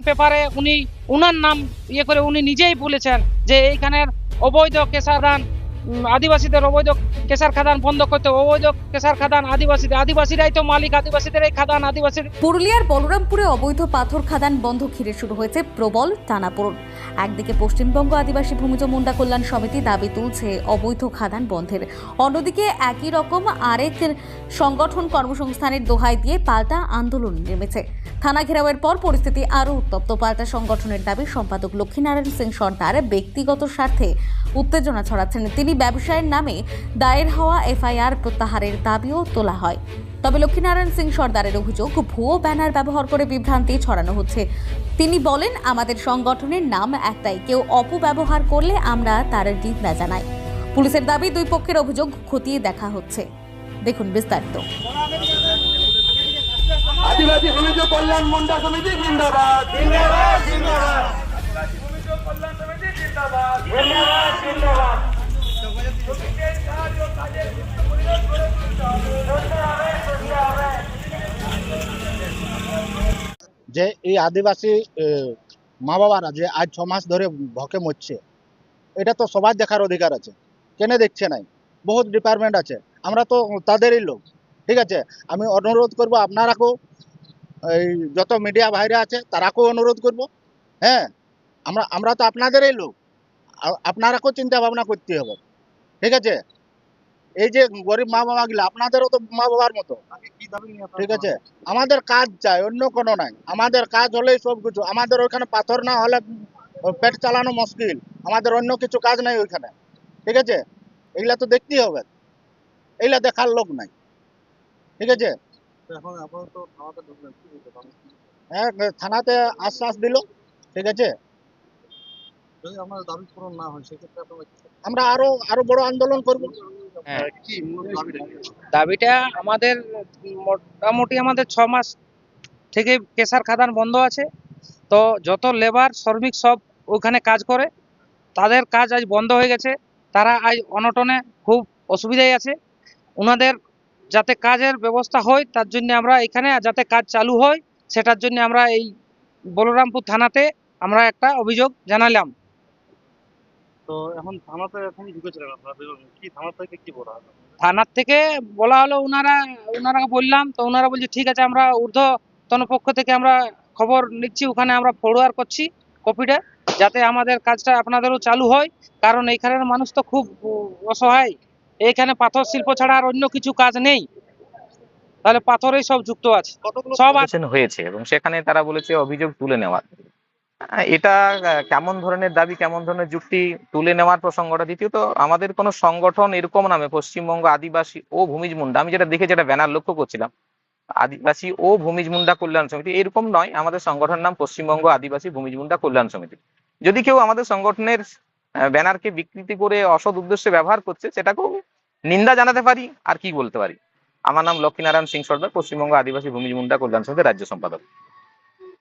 পেপারে উনি উনার নাম ইয়ে করে উনি নিজেই বলেছেন যে এইখানের অবৈধ কেশাদান আদিবাসীদের অবৈধ কেশার খাদান বন্ধ করতে অবৈধ কেশার খাদান আদিবাসীদের আদিবাসীরাই তো মালিক, আদিবাসীদের এই খাদান আদিবাসীর পুরুলিয়ার বলরামপুরে অবৈধ পাথর খাদান বন্ধ ঘিরে শুরু হয়েছে প্রবল টানাপোড়ন। একদিকে পশ্চিমবঙ্গ আদিবাসী ভূমিজ মুন্ডা কল্যাণ সমিতি দাবি তুলছে অবৈধ খাদান বন্ধের। অন্যদিকে একই রকম আরেক সংগঠন কর্মসংস্থানের দোহাই দিয়ে পাল্টা আন্দোলন নেমেছে। থানা ঘেরাওয়ের পর পরিস্থিতি আরও উত্তপ্ত। পাল্টা সংগঠনের দাবি সম্পাদক লক্ষ্মীনারায়ণ সিং সর্দার ব্যক্তিগত স্বার্থে উত্তেজনা ছড়াচ্ছেন। তিনি ব্যবসায়ের নামে দায়ের হওয়া এফআইআর প্রত্যাহারের দাবিও তোলা হয়। তবে লক্ষ্মীনারায়ণ সিং সর্দারের অভিযোগ, ভুয়ো ব্যানার ব্যবহার করে বিভ্রান্তি ছড়ানো হচ্ছে। তিনি বলেন, আমাদের সংগঠনের নাম একটাই, কেউ অপব্যবহার করলে আমরা তার নিন্দা জানাই। পুলিশের দাবি, দুই পক্ষের অভিযোগ খতিয়ে দেখা হচ্ছে। দেখুন বিস্তারিত। আদিবাসী সমিতি কল্যাণ মুন্ডা সমিতি জিন্দাবাদ। জিন্দাবাদ জিন্দাবাদ। যে এই আদিবাসী মা বাবারা যে আজ ছ মাস ধরে ভকে মরছে এটা তো সবার দেখার অধিকার আছে। কেন দেখছে নাই? বহুত ডিপার্টমেন্ট আছে। আমরা তো তাদেরই লোক ঠিক আছে? আমি অনুরোধ করব আপনারাকেও এই যত মিডিয়া ভাইরা আছে তারাকেও অনুরোধ করব হ্যাঁ? আমরা আমরা তো আপনাদেরই লোক। আপনারাকেও চিন্তা ভাবনা করতে হবে। ঠিক আছে? এই যে গরিব মা বাবা বাবাগুলো আপনাদেরও তো মা বাবার মতো। ঠিক আছে? আমাদের কাজ চাই অন্য কোনো নাই। আমাদের কাজ হলেই সব কিছু। আমাদের ওইখানে পাথর না হলে পেট চালানো মুশকিল। আমাদের অন্য কিছু কাজ নাই ওইখানে। ঠিক আছে? এগুলা তো দেখতেই হবে। এগুলা দেখার লোক নাই। ঠিক আছে? হ্যাঁ থানাতে আশ্বাস দিল। ঠিক আছে? আমরা আরও আরও বড় আন্দোলন করব। হ্যাঁ। দাবিটা আমাদের মোটামুটি আমাদের ছ মাস থেকে কেশার খাদান বন্ধ আছে। তো যত লেবার শ্রমিক সব ওখানে কাজ করে তাদের কাজ আজ বন্ধ হয়ে গেছে। তারা আজ অনটনে খুব অসুবিধায় আছে। ওনাদের যাতে কাজের ব্যবস্থা হয় তার জন্য আমরা এখানে যাতে কাজ চালু হয় সেটার জন্য আমরা এই বলরামপুর থানাতে আমরা একটা অভিযোগ জানালাম। তো এখন থানাতে এখন ঢুকেছিলেন আপনারা দুজন। কি থানা থেকে কি বলা হলো থানার থেকে বলা হলো ওনারা ওনারা বললাম তো ওনারা বলছে ঠিক আছে আমরা ঊর্ধ্বতন পক্ষ থেকে আমরা খবর নিচ্ছি ওখানে আমরা ফরওয়ার্ড করছি কপিটা যাতে আমাদের কাজটা আপনাদেরও চালু হয় কারণ এইখানের মানুষ তো খুব অসহায় এইখানে পাথর শিল্প ছাড়া আর অন্য কিছু কাজ নেই তাহলে পাথরেই সব যুক্ত আছে সব আছে হয়েছে এবং সেখানে তারা বলেছে অভিযোগ তুলে নেওয়ার আহ, এটা কেমন ধরনের দাবি, কেমন ধরনের যুক্তি তুলে নেওয়ার প্রসঙ্গটা? দ্বিতীয়ত, আমাদের কোনো সংগঠন এরকম নামে পশ্চিমবঙ্গ আদিবাসী ও ভূমিজ মুন্ডা, আমি যেটা দেখে যেটা ব্যানার লক্ষ্য করছিলাম, আদিবাসী ও ভূমিজ মুন্ডা কল্যাণ সমিতি, এরকম নয়, আমাদের সংগঠনের নাম পশ্চিমবঙ্গ আদিবাসী ভূমিজ মুন্ডা কল্যাণ সমিতি। যদি কেউ আমাদের সংগঠনের ব্যানারকে বিকৃতি করে অসৎ উদ্দেশ্যে ব্যবহার করছে, সেটাকেও নিন্দা জানাতে পারি, আর কি বলতে পারি? আমার নাম লক্ষ্মীনারায়ণ সিং সর্দার, পশ্চিমবঙ্গ আদিবাসী ভূমিজ মুন্ডা কল্যাণ সমিতির রাজ্য সম্পাদক।